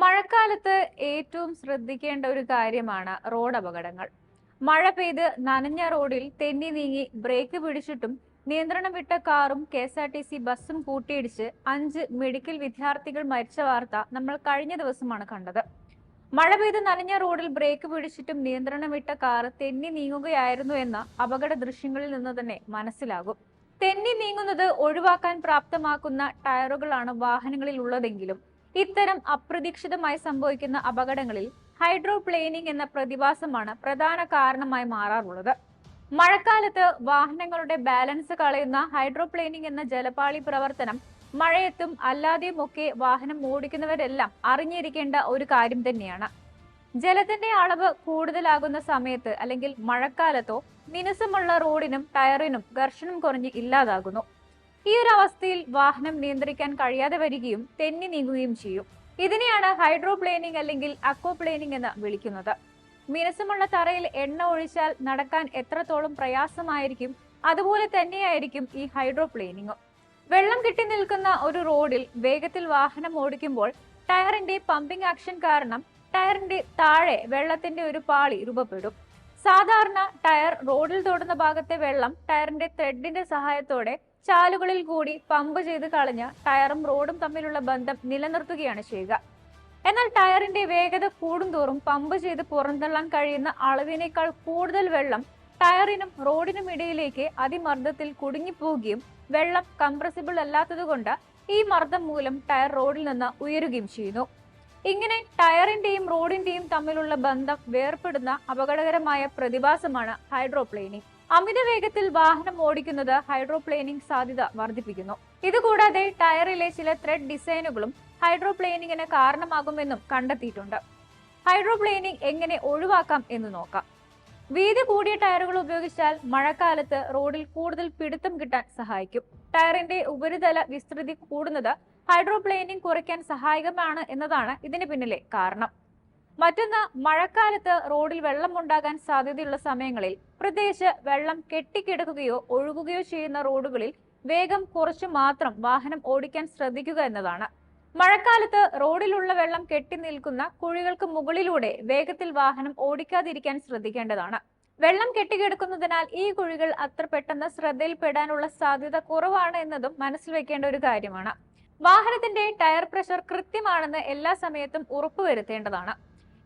മഴക്കാലത്ത് ഏറ്റവും ശ്രദ്ധിക്കേണ്ട ഒരു കാര്യമാണ് റോഡ് അപകടങ്ങൾ. മഴ പെയ്ത് നനഞ്ഞ റോഡിൽ തെന്നി നീങ്ങി ബ്രേക്ക് പിടിച്ചിട്ടും നിയന്ത്രണം വിട്ട കാറും K S R T C ബസ്സും കൂട്ടിയിടിച്ച് അഞ്ച് മെഡിക്കൽ വിദ്യാർത്ഥികൾ മരിച്ച വാർത്ത നമ്മൾ കഴിഞ്ഞ ദിവസമാണ് കണ്ടത്. മഴ പെയ്ത് നനഞ്ഞ റോഡിൽ ബ്രേക്ക് പിടിച്ചിട്ടും നിയന്ത്രണം വിട്ട കാർ തെന്നി നീങ്ങുകയായിരുന്നു എന്ന അപകട ദൃശ്യങ്ങളിൽ നിന്ന് തന്നെ മനസ്സിലാകും. തെന്നി നീങ്ങുന്നത് ഒഴിവാക്കാൻ പ്രാപ്തമാക്കുന്ന ടയറുകളാണ് വാഹനങ്ങളിൽ ഉള്ളതെങ്കിലും ഇത്തരം അപ്രതീക്ഷിതമായി സംഭവിക്കുന്ന അപകടങ്ങളിൽ ഹൈഡ്രോപ്ലെയിനിങ് എന്ന പ്രതിഭാസമാണ് പ്രധാന കാരണമായി മാറാറുള്ളത്. മഴക്കാലത്ത് വാഹനങ്ങളുടെ ബാലൻസ് കളയുന്ന ഹൈഡ്രോപ്ലെയിനിങ് എന്ന ജലപാളി പ്രവർത്തനം മഴയത്തും അല്ലാതെയുമൊക്കെ വാഹനം ഓടിക്കുന്നവരെല്ലാം അറിഞ്ഞിരിക്കേണ്ട ഒരു കാര്യം തന്നെയാണ്. ജലത്തിന്റെ അളവ് കൂടുതലാകുന്ന സമയത്ത് അല്ലെങ്കിൽ മഴക്കാലത്തോ മിനുസമുള്ള റോഡിനും ടയറിനും ഘർഷണം കുറഞ്ഞ് ഇല്ലാതാകുന്നു. ഈ ഒരു അവസ്ഥയിൽ വാഹനം നിയന്ത്രിക്കാൻ കഴിയാതെ വരികയും തെന്നി നീങ്ങുകയും ചെയ്യും. ഇതിനെയാണ് ഹൈഡ്രോപ്ലേനിംഗ് അല്ലെങ്കിൽ അക്വോപ്ലേനിംഗ് എന്ന് വിളിക്കുന്നത്. മിനുസമുള്ള തറയിൽ എണ്ണ ഒഴിച്ചാൽ നടക്കാൻ എത്രത്തോളം പ്രയാസമായിരിക്കും അതുപോലെ തന്നെയായിരിക്കും ഈ ഹൈഡ്രോപ്ലേനിങ്ങും. വെള്ളം കെട്ടി നിൽക്കുന്ന ഒരു റോഡിൽ വേഗത്തിൽ വാഹനം ഓടിക്കുമ്പോൾ ടയറിന്റെ പമ്പിംഗ് ആക്ഷൻ കാരണം ടയറിന്റെ താഴെ വെള്ളത്തിന്റെ ഒരു പാളി രൂപപ്പെടും. സാധാരണ ടയർ റോഡിൽ തൊടുന്ന ഭാഗത്തെ വെള്ളം ടയറിന്റെ ത്രെഡിന്റെ സഹായത്തോടെ ചാലുകളിൽ കൂടി പമ്പ് ചെയ്ത് കളഞ്ഞ് ടയറും റോഡും തമ്മിലുള്ള ബന്ധം നിലനിർത്തുകയാണ് ചെയ്യുക. എന്നാൽ ടയറിന്റെ വേഗത കൂടുന്തോറും പമ്പ് ചെയ്ത് പുറന്തള്ളാൻ കഴിയുന്ന അളവിനേക്കാൾ കൂടുതൽ വെള്ളം ടയറിനും റോഡിനും ഇടയിലേക്ക് അതിമർദ്ദത്തിൽ കുടുങ്ങിപ്പോവുകയും വെള്ളം കംപ്രസിബിൾ അല്ലാത്തതുകൊണ്ട് ഈ മർദ്ദം മൂലം ടയർ റോഡിൽ നിന്ന് ഉയരുകയും ചെയ്യുന്നു. ഇങ്ങനെ ടയറിന്റെയും റോഡിന്റെയും തമ്മിലുള്ള ബന്ധം വേർപെടുന്ന അപകടകരമായ പ്രതിഭാസമാണ് ഹൈഡ്രോപ്ലെയിനിങ് അമിത വേഗത്തിൽ വാഹനം ഓടിക്കുന്നത് ഹൈഡ്രോപ്ലെയിനിങ് സാധ്യത വർദ്ധിപ്പിക്കുന്നു. ഇതുകൂടാതെ ടയറിലെ ചില ത്രെഡ് ഡിസൈനുകളും ഹൈഡ്രോപ്ലെയിനിങ്ങിന് കാരണമാകുമെന്നും കണ്ടെത്തിയിട്ടുണ്ട്. ഹൈഡ്രോപ്ലെയിനിങ് എങ്ങനെ ഒഴിവാക്കാം എന്ന് നോക്കാം. വീതി കൂടിയ ടയറുകൾ ഉപയോഗിച്ചാൽ മഴക്കാലത്ത് റോഡിൽ കൂടുതൽ പിടുത്തം കിട്ടാൻ സഹായിക്കും. ടയറിന്റെ ഉപരിതല വിസ്തൃതി കൂടുന്നത് ഹൈഡ്രോപ്ലെയിനിങ് കുറയ്ക്കാൻ സഹായകമാണ് എന്നതാണ് ഇതിന് പിന്നിലെ കാരണം. മറ്റൊന്ന് മഴക്കാലത്ത് റോഡിൽ വെള്ളം ഉണ്ടാകാൻ സാധ്യതയുള്ള സമയങ്ങളിൽ പ്രത്യേകിച്ച് വെള്ളം കെട്ടിക്കിടക്കുകയോ ഒഴുകുകയോ ചെയ്യുന്ന റോഡുകളിൽ വേഗം കുറച്ചു മാത്രം വാഹനം ഓടിക്കാൻ ശ്രദ്ധിക്കുക എന്നതാണ്. മഴക്കാലത്ത് റോഡിലുള്ള വെള്ളം കെട്ടി നിൽക്കുന്ന കുഴികൾക്ക് മുകളിലൂടെ വേഗത്തിൽ വാഹനം ഓടിക്കാതിരിക്കാൻ ശ്രദ്ധിക്കേണ്ടതാണ്. വെള്ളം കെട്ടിക്കിടക്കുന്നതിനാൽ ഈ കുഴികൾ അത്ര പെട്ടെന്ന് ശ്രദ്ധയിൽപ്പെടാനുള്ള സാധ്യത കുറവാണ് എന്നതും മനസ്സിൽ വെക്കേണ്ട ഒരു കാര്യമാണ്. വാഹനത്തിന്റെ ടയർ പ്രഷർ കൃത്യമാണെന്ന് എല്ലാ സമയത്തും ഉറപ്പുവരുത്തേണ്ടതാണ്.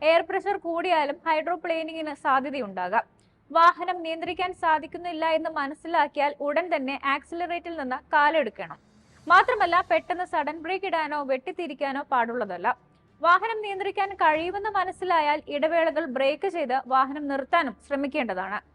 എയർ പ്രഷർ കൂടിയാലും ഹൈഡ്രോപ്ലെയിനിങ്ങിന് സാധ്യതയുണ്ടാകാം. വാഹനം നിയന്ത്രിക്കാൻ സാധിക്കുന്നില്ല എന്ന് മനസ്സിലാക്കിയാൽ ഉടൻ തന്നെ ആക്സിലറേറ്റിൽ നിന്ന് കാലെടുക്കണം. മാത്രമല്ല പെട്ടെന്ന് സഡൻ ബ്രേക്ക് ഇടാനോ വെട്ടിത്തിരിക്കാനോ പാടുള്ളതല്ല. വാഹനം നിയന്ത്രിക്കാൻ കഴിയുമെന്ന് മനസ്സിലായാൽ ഇടവേളകൾ ബ്രേക്ക് ചെയ്ത് വാഹനം നിർത്താനും ശ്രമിക്കേണ്ടതാണ്.